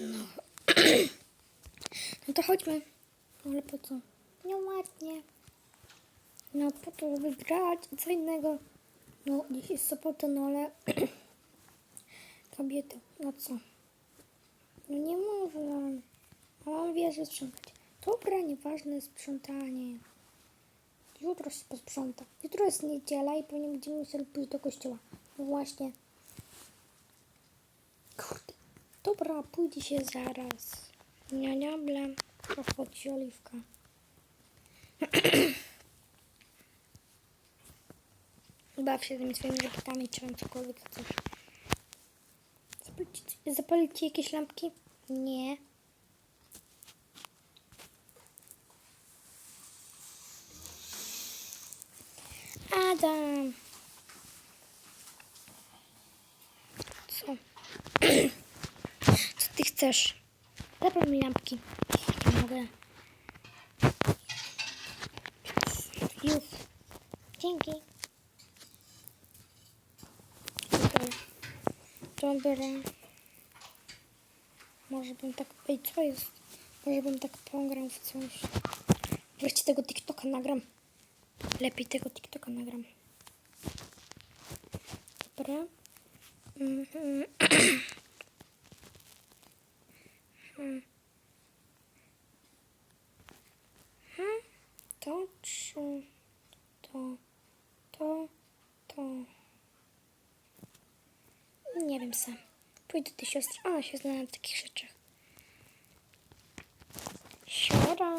No. no to chodźmy. Ale po co? Nieładnie. No po to, żeby grać co innego. No, dziś jest sobota, no ale... Kobiety, no co? No nie można. A on wie, że sprzątać. Dobra, nieważne sprzątanie. Jutro się posprząta. Jutro jest niedziela i pewnie będziemy musieli pójść do kościoła. No właśnie. Kurde. Dobra, pójdzie się zaraz. Nie, nie, blam. To wchodzi oliwka. Baw się tymi swoimi robotami, czy tam cokolwiek chcesz. Zapalić, zapalić ci jakieś lampki? Nie. Adam. Co? Co ty chcesz? Zapal mi lampki. Mogę. Już. Dzięki. Okej. Dobra. Może bym tak... Ej, co jest? Może bym tak pograł w coś. Wreszcie tego TikToka nagram. Lepiej tego TikToka nagram. Dobra. Mhm. Hmm. Hmm. To czy to, to, to. Nie wiem sam. Pójdę do siostry. Ona się zna na takich rzeczach. Siora.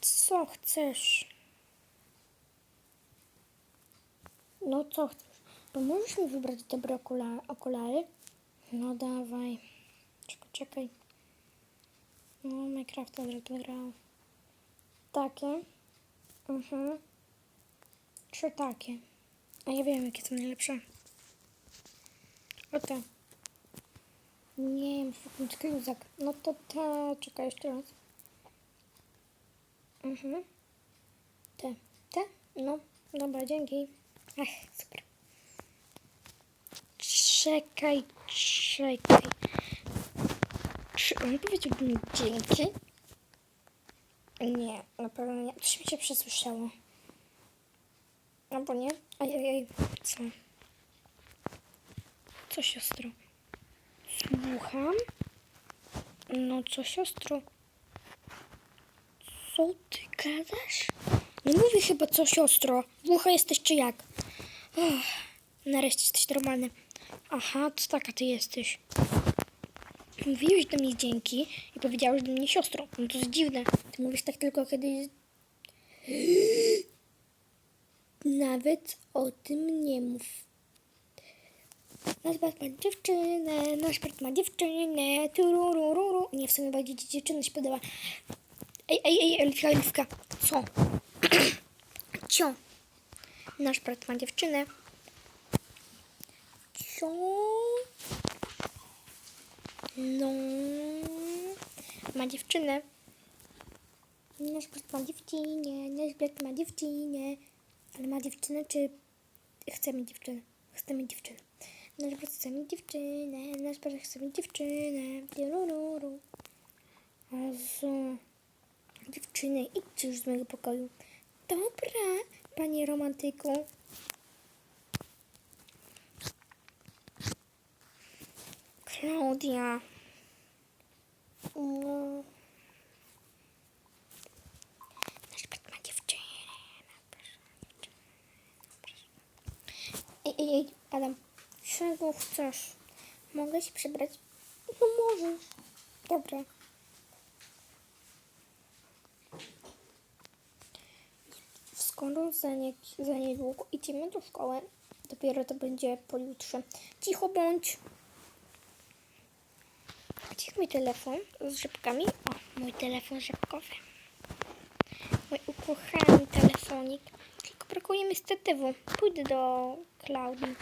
Co chcesz? No co chcesz? Bo możesz mi wybrać dobre okula okulary? No dawaj. Czekaj. No, Minecrafta zresztą grał. Takie. Mhm. Trzy takie. A ja wiem, jakie są najlepsze. O te. Nie wiem, jakimś kluzak. No to te. Czekaj jeszcze raz. Mhm. Te. Te? No. Dobra, dzięki. Ach, super. Czekaj, czekaj. Czy on powiedziałby mi dzięki? Nie, na pewno nie. Coś mi się przesłyszało. Albo nie? Ajajaj, co? Co, siostro? Słucham? No co, siostro? Co ty gadasz? Nie mówię chyba co, siostro. Głucha jesteś czy jak? Nareszcie jesteś normalny. Aha, to taka ty jesteś. Mówiłeś do mnie dzięki i powiedziałeś do mnie siostro. No to jest dziwne. Ty mówisz tak tylko kiedy... Nawet o tym nie mów. Nasz brat ma dziewczynę, nasz brat ma dziewczynę, tururururu. Nie, w sumie bardziej dziewczyna się podoba. Ej, ej, ej, Elfka, Elfka. Co? Cio. Nasz brat ma dziewczynę. Cio. No. Ma dziewczynę. Nasz brat ma dziewczynę, nasz brat ma dziewczynę. Ale ma dziewczynę, czy chce mieć dziewczynę? Chce mieć dziewczynę. Nasz brat chce mieć dziewczynę, nasz brat chce mieć dziewczynę. Tirururu. Jezu. Dziewczyny, idźcie już z mojego pokoju. Dobra, panie romantyku. Klaudia. No. Nasz brat ma dziewczynę. Ej, ej, ej, Adam. Czego chcesz? Mogę się przebrać? No możesz. Dobra. Skoro za, nie, za niedługo idziemy do szkoły, dopiero to będzie pojutrze. Cicho bądź. Mój telefon z rzepkami? O, mój telefon rzepkowy. Mój ukochany telefonik. Tylko brakuje mi statywu. Pójdę do Klaudii.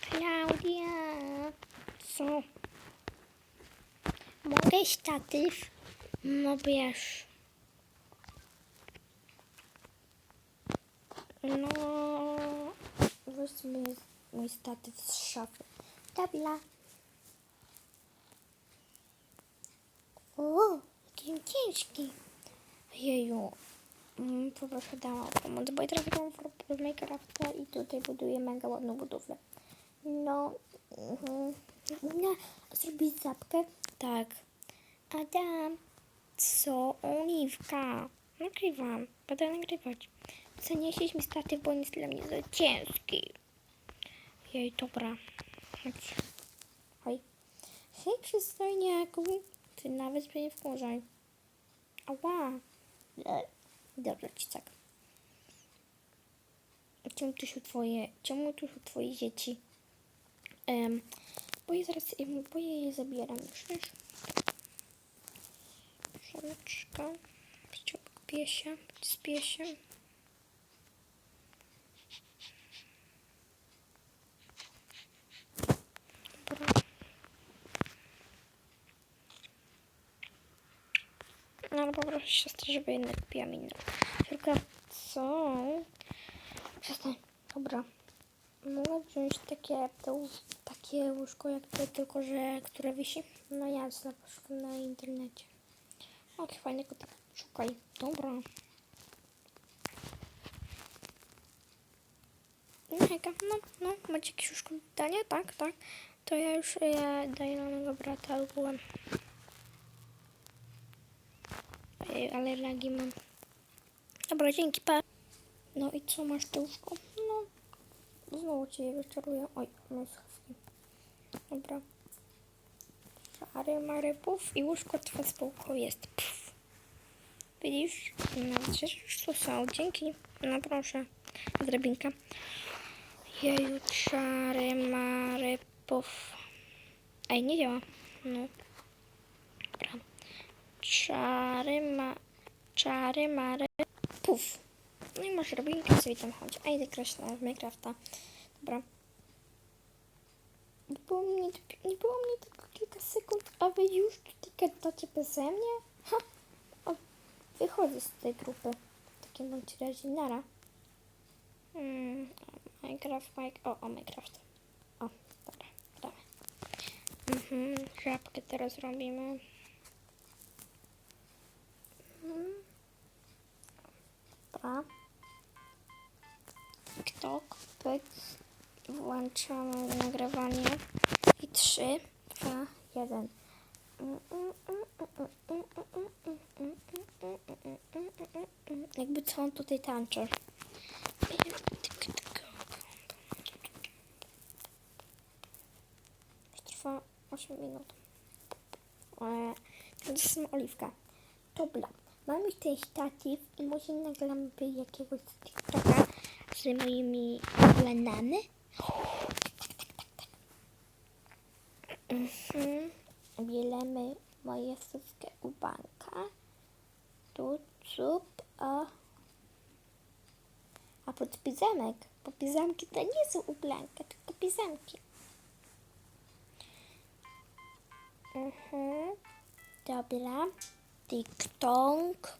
Klaudia. Co? Mogę statyw? No bierz. No, weź jest mój, statyw z szafy. Dobra. O, jaki ciężki. Jeju. Mm, Poproszę dama o pomoc, bo ja teraz gram w Minecrafta i tutaj buduję mega ładną budowlę. No, mhm. no zrobić zapkę? Tak. Adam, co? Oliwka. Nagrywam, będę nagrywać. Zanieśliś mi statyw, bo on jest dla mnie za ciężki. Jej, dobra. Chodź. Hej. Hej, przystojniaku. Ty nawet mnie nie wkurzaj. Ała. Dobra, ci tak. Czemu tu są twoje, czemu tu są twoje dzieci? Um, bo ja zaraz, bo ja je zabieram już, wiesz? Z piesiem. Dobra. No ale poproszę siostrę, żeby jednak kupiła mi. Tylko co? Przestań. Dobra. Mogę wziąć takie, to, takie łóżko jak to, tylko że które wisi? No jasne, poszukam na internecie. O, jaki fajny kotek. Szukaj. Dobra. Mega, no, no, macie jakieś już pytania? Tak, tak. To ja już je daję na mojego brata ogółem. Ale lagi mam. Dobra, dzięki, pa. No i co, masz to łóżko? No, znowu cię je wyczaruję. Oj, no schowki. Dobra. Szary marypów i łóżko twoje spółko jest. Pff. Widzisz? Nawet już tu są. Dzięki. No proszę. Drabinka. Jeju, czary marypów. Ej, nie działa. No. Dobra. Czary ma... Czary mary... Puf. No i masz drabinkę, sobie tam chodź. A idę grać na Minecrafta. Dobra. Nie było mnie, nie było mnie tylko kilka sekund, a wy już tutaj gadacie beze mnie? Ha! O, wychodzę z tej grupy. W takim bądź razie nara. Mm, Minecraft, Mike, o, o, Minecraft. O, dobra, gramy. Mhm, żabkę teraz robimy. Dobra. TikTok, pyk. Włączamy nagrywanie. I 3, 2, 1. Jakby co on tutaj tańczy. Trwa 8 minut. E, To jest oliwka. Dobra. Mam już ten statyw i może nagramy jakiegoś TikToka z moimi planami. Mhm. Bielemy moje wszystkie ubanka. Tu, cup, a... A pod pizamek. Bo pizamki to nie są ublanka, tylko pizamki. Mhm. Dobra. TikTok.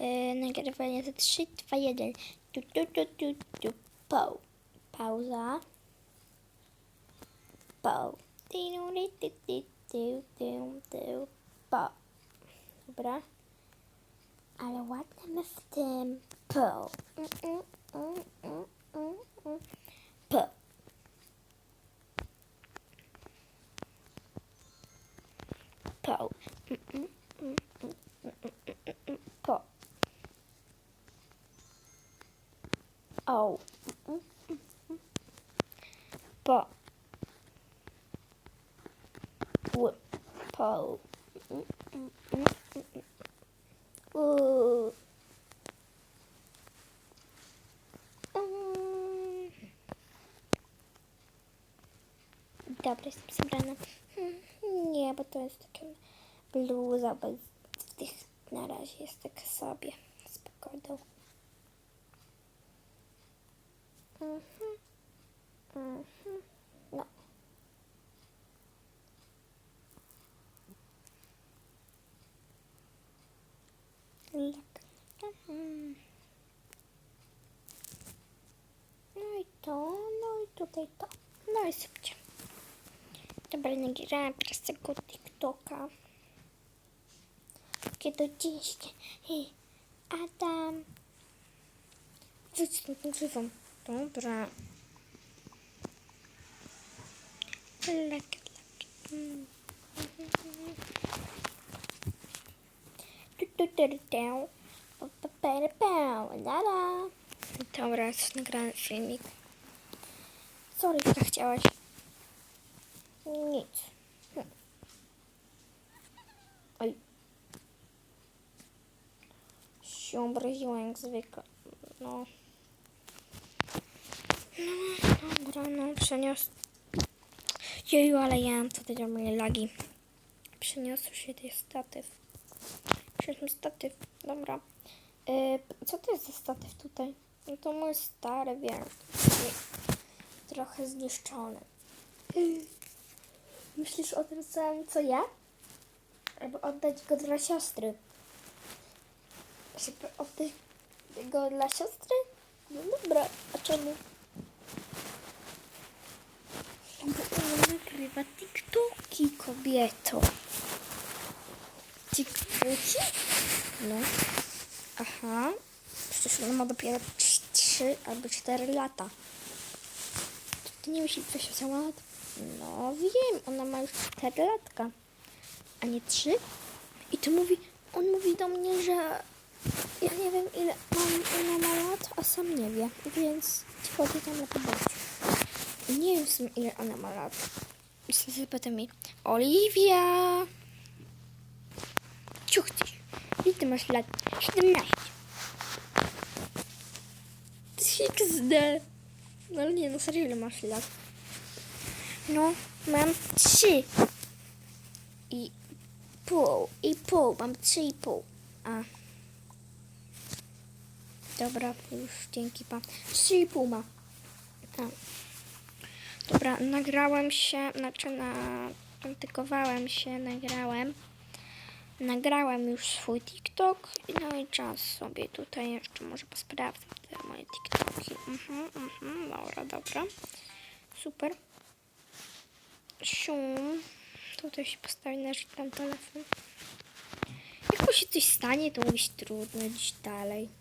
Yy, nagrywanie za 3, 2, 1. Tu, tu, tu, tu, tu. Pau. Pauza. Pau. Pau. Dobra. Ale ładne my w tym. Pau. Mm, mm, mm. Pau. Pau. Mm, mm, mm, mm, mm, mm, mm, mm. Pau. Au. Mm, mm, mm. Pau. W. na razie jest tak sobie z pogodą. Mhm. Mhm. No. Mhm. No i to, no tutaj to. No i subcie. Dobra, nagrałem teraz tego TikToka. Kiedy dziś. Hej, Adam. Wyjdź stąd nagrywam. Dobra. Lek, lek. Mm. La. Dobra, już nagrałem filmik. Co Rybka chciałaś? Nic. Hm. Oj. Się obraziła jak zwykle. No. No, dobra, no, przenios... Jeju, ale ja mam tutaj moje lagi. Przeniosł się ten statyw. Przeniosłem statyw, dobra. Yy, co to jest za statyw tutaj? No to mój stary, wiem. Trochę zniszczony. Myślisz o tym samym, co ja? Albo oddać go dla siostry? Żeby oddać go dla siostry? No dobra, a czemu? Bo ona nagrywa TikToki, kobieto. TikToki? No. Aha. Przecież ona ma dopiero 3 albo 4 lata. Ty nie myślisz, że się lat? No wiem, ona ma już 4 latka, a nie 3. I to mówi, on mówi do mnie, że ja nie wiem ile mam, ona ma lat, a sam nie wie, więc wchodzę tam na pobocie. I nie wiem ile ona ma lat. I sobie zapyta mi, Oliwia! Ciuch ty, ile ty masz lat? 17. XD. No nie, no serio ile masz lat? No, mam trzy. I pół, i pół, mam trzy i pół. A. Dobra, już dzięki pan. Trzy i pół ma. A. Dobra, nagrałem się, znaczy na... Się, nagrałem. Nagrałem już swój TikTok. No i czas sobie tutaj jeszcze może posprawdzę te moje TikToki. Mhm, mhm, dobra, dobra. Super. Sium. Tutaj się postawi na ten telefon. Jak mu się coś stanie, to mówić trudno iść dalej.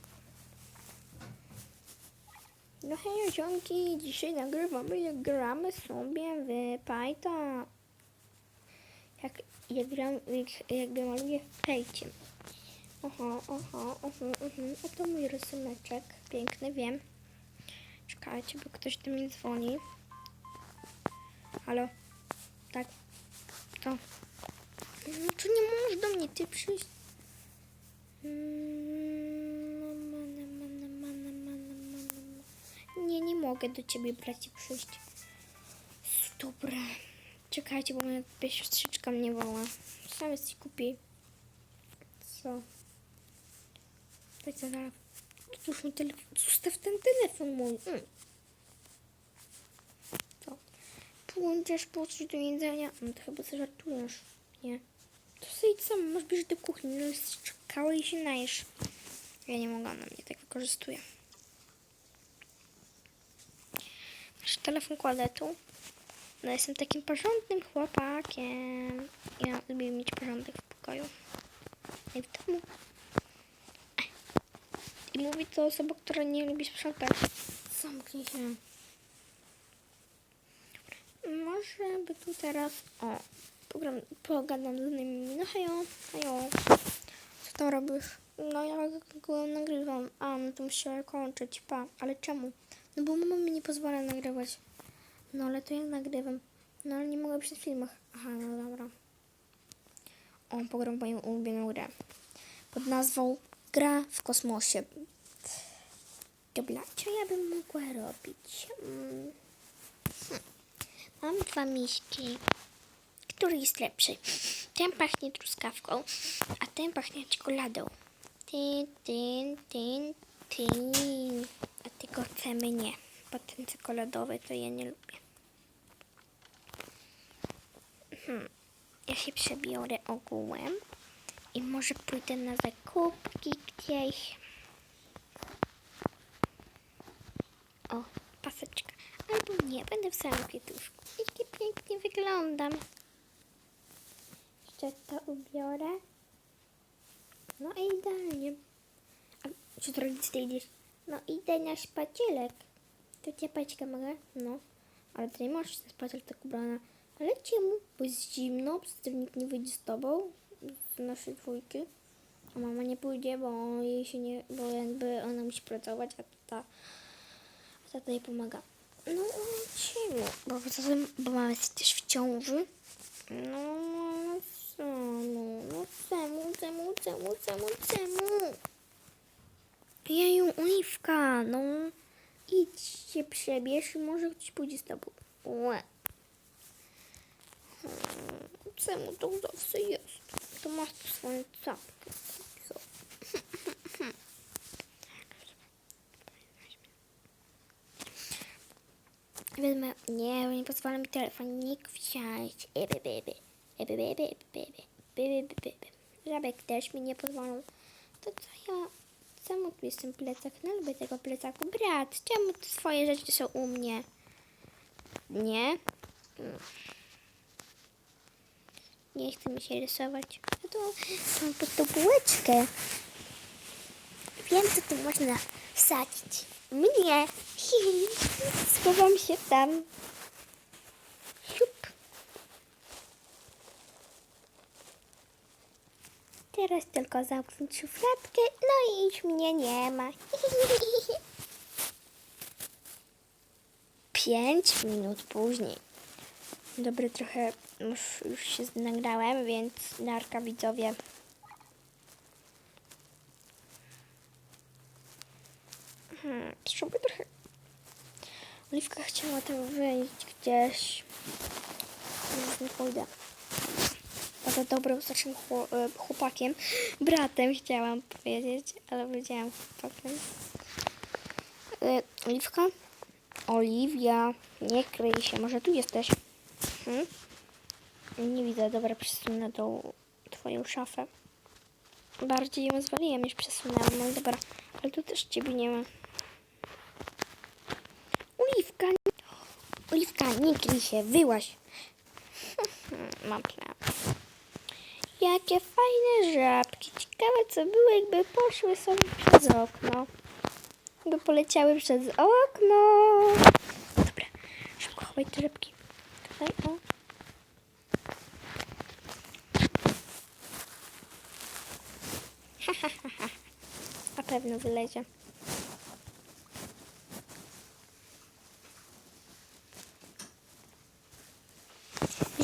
No hej, ziomki, dzisiaj nagrywamy jak gramy sobie w Python. Jak, jak gram, jak, jak maluję w pejcie. Oho, oho, oho, oho. A to mój rysuneczek. Piękny, wiem. Czekajcie, bo ktoś do mnie dzwoni. Halo? Tak. To. No, czy nie możesz do mnie ty przyjść? Mm, mogę do ciebie braci przyjść. Dobra. Czekajcie, bo moja siostrzyczka mnie woła. Sam jest ci kupi. Co? Za zaraz. Cóż mi telefon. Zostaw ten telefon mój. Mm. Co? Pójdziesz po do jedzenia? No to chyba sobie żartujesz. Nie. To sobie sam, masz bierz do kuchni. No czekały i się najesz. Ja nie mogę, ona mnie tak wykorzystuje. Masz telefon kładę tu. No jestem takim porządnym chłopakiem. Ja lubię mieć porządek w pokoju. I w domu. I mówi to osoba, która nie lubi sprzątać. Zamknij się. Może by tu teraz... O, pogram, pogadam z innymi. No hejo, hejo. Co tam robisz? No ja go nagrywam. A, no to muszę kończyć. Pa, ale czemu? No bo mama mi nie pozwala nagrywać. No ale to ja nagrywam. No ale nie mogę przy filmach. Aha, no dobra. O, pogram moją ulubioną grę. Pod nazwą Gra w kosmosie. Dobra, co ja bym mogła robić? Mm. Hmm. Mam dwa miśki. Który jest lepszy? Ten pachnie truskawką, a ten pachnie czekoladą. Ty, ty, ty, ty. A tego chcemy nie, bo ten czekoladowy to ja nie lubię. Hmm. Ja się przebiorę ogółem i może pójdę na zakupki gdzieś. O, paseczka. Albo Nie, będę w samym kwiatuszku. Jakie pięknie wyglądam. Jeszcze to ubiorę. No i idealnie. A czy rodzic ty idziesz? No idę na spacerek. To cię paćka mogę? No. Ale ty nie możesz na spacer tak ubrana. Ale czemu? Bo jest zimno, przeciwnik nie wyjdzie z tobą, z naszej dwójki. A mama nie pójdzie, bo jej się nie, bo jakby ona musi pracować, a tata, a tata jej pomaga. No czemu? Bo bo mama jest też w ciąży. No, no czemu? No czemu, czemu, czemu, czemu, czemu? Jeju, Oliwka, no idź się przebierz i może ktoś pójdzie z tobą. Łe. Hmm, Czemu to zawsze jest? To masz tu swoją czapkę. Co? Wezmę, nie, nie pozwala mi wziąć. Beby, beby. Beby, beby, beby. Żabek też mi nie pozwolą. To co ja... Czemu tu jest ten plecak? No lubię tego plecaku. Brat, czemu te swoje rzeczy są u mnie? Nie? Mm. Nie chce mi się rysować. To mam pod tą bułeczkę. Wiem, co tu można wsadzić. Mnie. Schowam się tam. Teraz tylko zamknąć szufladkę, no i już mnie nie ma. Pięć minut później. Dobry, trochę już, już się nagrałem, więc narka widzowie. Hmm, spróbuję trochę. Oliwka chciała tam wyjść gdzieś. Nie pójdę. Bardzo dobrym, chło- e, chłopakiem. Bratem chciałam powiedzieć, ale powiedziałam chłopakiem. E, Oliwka? Oliwia, nie kryj się, może tu jesteś? Hmm? Nie widzę, dobra, przesunę tą twoją szafę. Bardziej ją zwaliłem niż przesunęłam, no dobra, ale tu też ciebie nie ma. Oliwka, Oliwka, nie kryj się, wyłaś. Mam plan. Jakie fajne żabki. Ciekawe, co było, jakby poszły sobie przez okno. By poleciały przez okno. Dobra, szybko chowaj te żabki. Tutaj, o. Na pewno wylezie.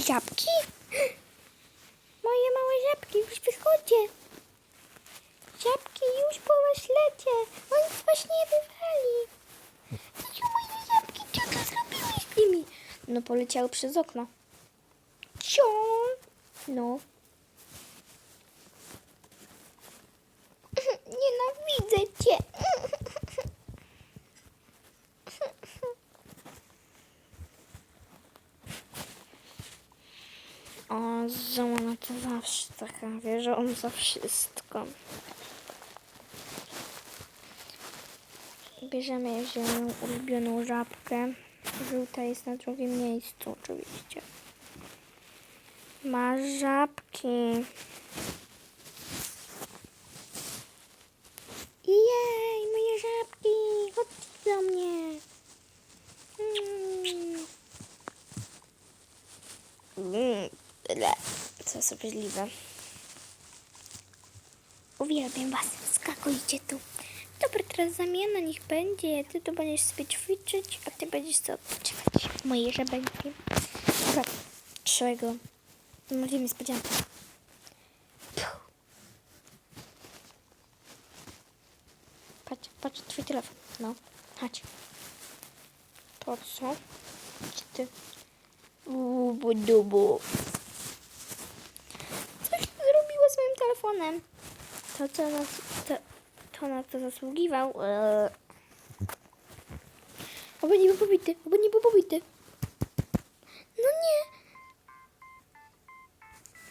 Żabki? Moje małe żabki, już wychodźcie. Żabki, już po was lecie. On właśnie wywali. Gdzie moje żabki? Co to zrobiłeś z nimi? No poleciały przez okno. Cio? No. Nienawidzę cię. O, Zona to zawsze taka, wie, że on za wszystko. Bierzemy moją ulubioną żabkę. Żółta jest na drugim miejscu, oczywiście. Masz żabki. Jej, moje żabki! Chodźcie do mnie! Mm. Mm, ble. Co jest obrzydliwe. Uwielbiam was. Skakujcie tu. Dobra, teraz zamiana niech będzie. Ty tu będziesz sobie ćwiczyć, a ty będziesz sobie odpoczywać. Moje żabenki. Dobra, czego? Może niespodziankę. Patrz, patrz, twój telefon. No, chodź. Po co? Czy ty... Ubu dubu. Coś zrobiła z moim telefonem. To co na trochę na to zasługiwał. Eee. Oby nie był pobity, oby nie był pobity. No nie.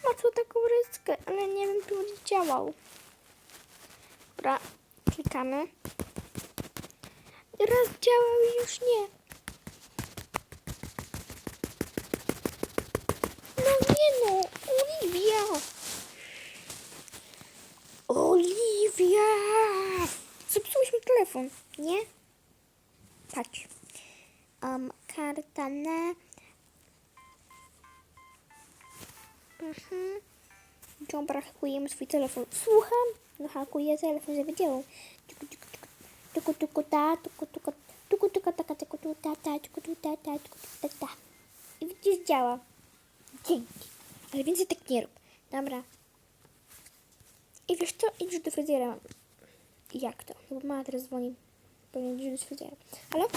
Ma tu taką ryskę, ale nie wiem, czy będzie działał. Dobra, klikamy. Raz działał i już nie. No nie no, Olivia! Olivia! Zepsułeś mi telefon, nie? Patrz. Um, karta na... Mhm. Dobra, hakujemy swój telefon. Słucham? No hakuję telefon, żeby działał. Tuku, tuku, ta, tuku, tuku, tuku, tuku, taka, tuku, tu, ta, ta, tuku, tu, ta, ta, tuku, tu, ta, ta. I widzisz, działa. Dzięki. Ale więcej tak nie rób. Dobra. I wiesz co? Idź do fryzjera. Jak to? No bo mama teraz dzwoni. Powinien iść do fryzjera. Halo?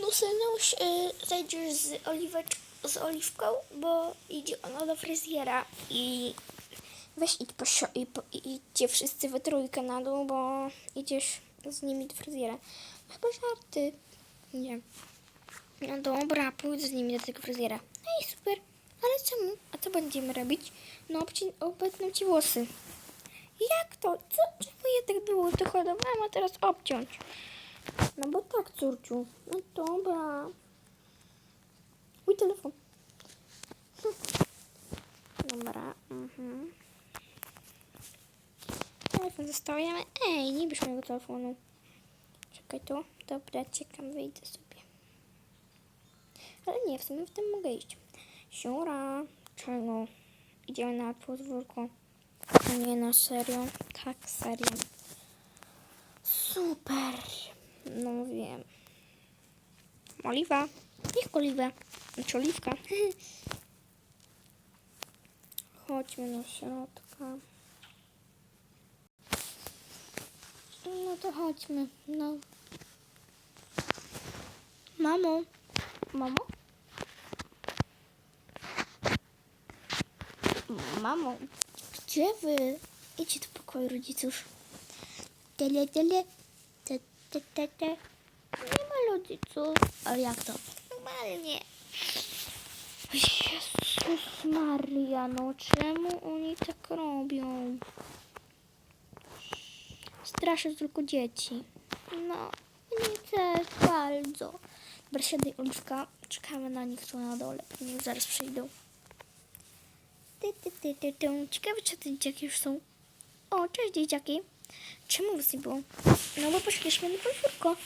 No synuś, y, zajdziesz z, oliwecz, z oliwką, bo idzie ona do fryzjera i weź idź po, i po, i idźcie wszyscy we trójkę na dół, bo idziesz z nimi do fryzjera. Chyba żarty. Nie. No dobra, pójdę z nimi do tego fryzjera. Ej, super. Ale czemu? A co będziemy robić? No, obcin- obetnę ci włosy. Jak to? Co? Czemu je tak było to hodowałam, a teraz obciąć? No bo tak, córciu. No dobra. Mój telefon. Hm. Dobra. Mhm. Telefon zostawiamy. Ej, nie bierz mojego telefonu. Czekaj tu. Dobra, czekam, wyjdę sobie. Ale nie, w sumie w tym mogę iść. Siura. Czego? Idziemy na podwórko. Nie na serio? Tak, serio. Super. No wiem. Oliwa. Niech oliwę. Znaczy oliwka. Chodźmy do środka. No to chodźmy. No. Mamo. Mamo? Mamo, gdzie wy? Idźcie do pokoju rodziców. Tele, tele. Te, te, te, te. Nie ma rodziców. Ale jak to? Normalnie. Jezus Maria, no czemu oni tak robią? Straszę tylko dzieci. No, nie też bardzo. Dobra, siadaj. Czekamy na nich tu na dole. Pewnie zaraz przyjdą. Ty, ty, ty, ty, ty. Ciekawe, czy te dzieciaki już są. O, cześć dzieciaki. Czemu was nie było? No bo poszliśmy na podwórko.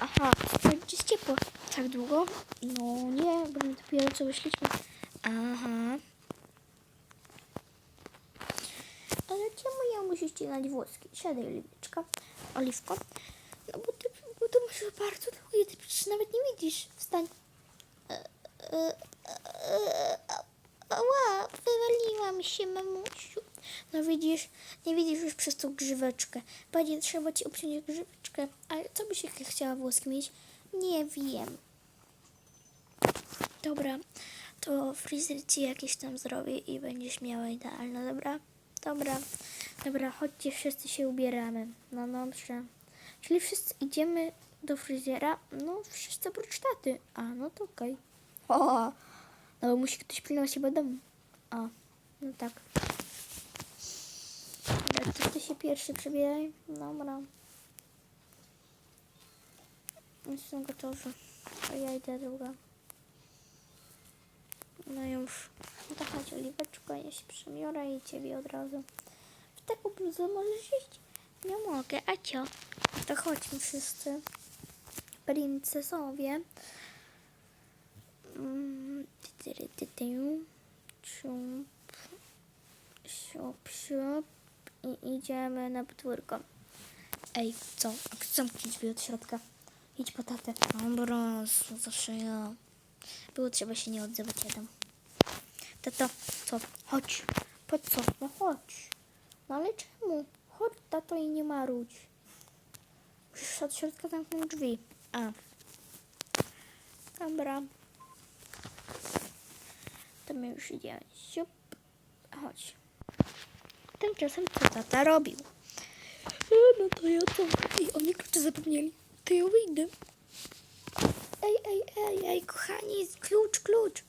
Aha, jest ciepło. Tak długo? No nie, bo my dopiero co wyszliśmy. Aha. Ale czemu ja muszę ścinać włoski? Siadaj, Oliweczka. Oliwko. No bo ty, bo to masz bardzo długo i ty przecież nawet nie widzisz. Wstań. E, e, e, Ała, wywaliłam się, mamusiu. No widzisz, nie widzisz już przez tą grzyweczkę. Panie, trzeba ci obciąć grzyweczkę. Ale co byś chciała włoski mieć? Nie wiem. Dobra, to fryzjer ci jakieś tam zrobię i będziesz miała idealne, dobra? Dobra, dobra, chodźcie, wszyscy się ubieramy. No dobrze. Czyli wszyscy idziemy do fryzjera? No, wszyscy oprócz taty. A, no to okej. O, no bo musi ktoś pilnować chyba domu. A, no tak. Dobra, to ty się pierwszy przebieraj. Dobra. Jestem gotowy. A ja idę druga. No już. No to chodź Oliweczko, ja się przemiorę i ciebie od razu. W taką bluzę możesz iść? Nie mogę, a cio? To chodźmy wszyscy. Princesowie. Mm, ty, ty, ty, ty. Ciup. Siup, siup. I idziemy na podwórko. Ej, co? A zamknij drzwi od środka. Idź po tatę. Dobra, co zawsze ja. Było trzeba się nie odzywać jeden. Tato, co? Chodź. Po co? No chodź. No ale czemu? Chodź, tato, i nie marudź. Musisz od środka zamknąć drzwi. A. Dobra. To my już idziemy. Siup. Chodź. Tymczasem co tata robił? E, No to ja to... Ej, oni klucze zapomnieli. To ja wyjdę. Ej, ej, ej, ej, kochani, klucz, klucz.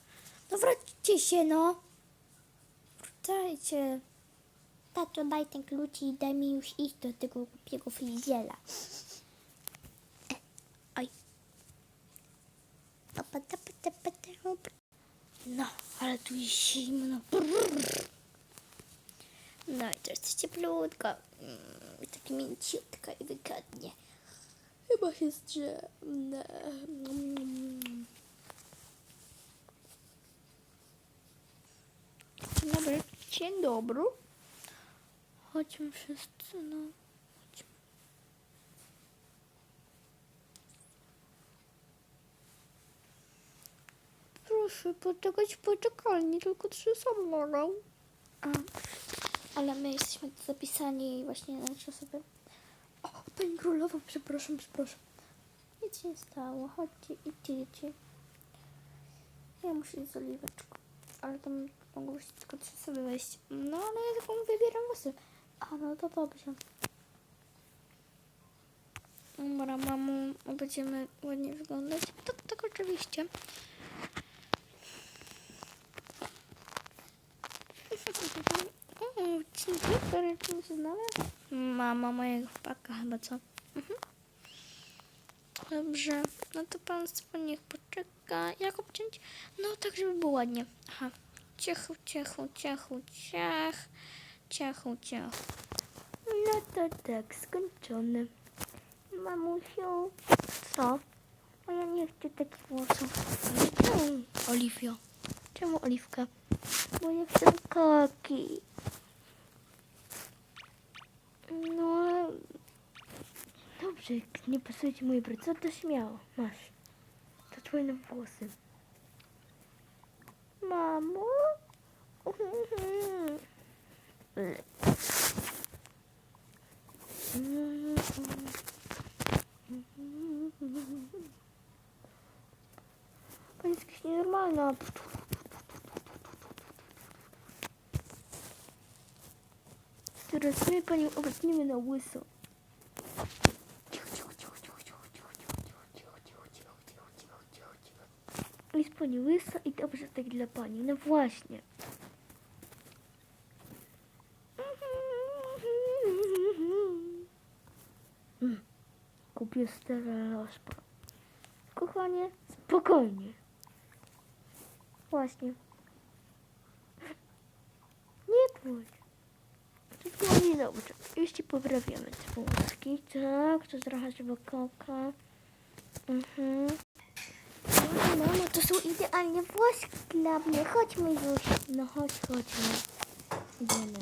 No wróćcie się, no. Wracajcie. Tato, daj ten klucz i daj mi już iść do tego głupiego fryzjera. E, Oj. Opa, tapa, tapa, tapa. No, ale tu jest zimno. Brrr. No i to jest cieplutko. Mm, tak mięciutko i wygodnie. Chyba się zdrzemnę. Dzień dobry. Dzień dobry. Chodźmy wszyscy, no. Chodźmy. Proszę poczekać w poczekalni, tylko trzy osoby mogą. Ale my jesteśmy zapisani właśnie na trzy osoby. O, pani królowa, przepraszam, przepraszam. Nic się nie stało, chodźcie, idźcie, idźcie. Ja muszę iść z oliweczką, ale tam mogą być tylko trzy osoby wejść. No, ale ja taką wybieram włosy. A, no to dobrze. Dobra, mamo, będziemy ładnie wyglądać. Tak, tak, oczywiście. O, dzień dobry, czym się znalazł? Mama mojego chłopaka chyba, co? Mhm. Dobrze, no to państwo niech poczeka. Jak obciąć? No tak, żeby było ładnie. Aha. Ciechu, ciechu, ciechu, ciech. Ciechu, ciechu. No to tak, skończone. Mamusiu. Co? A ja nie chcę takich włosów. Czemu, Oliwio? Czemu Oliwka? Bo ja chcę kaki. No, dobrze, jak nie pasuje ci moje brać, to śmiało. Masz. To twoje nowe włosy. Mamo? Pani jest jakaś nienormalna. Teraz my panią obetniemy na łyso. Jest pani łysa i dobrze tak dla pani. No właśnie. Mm. Kupię stare lożpa. Kochanie, spokojnie. Właśnie. Nie bój. Już ci poprawiamy te włoski. Tak, to trochę trzeba koka. Mhm. Mamo, to są idealnie włoski dla mnie. Chodźmy już. No chodź, chodźmy. Idziemy.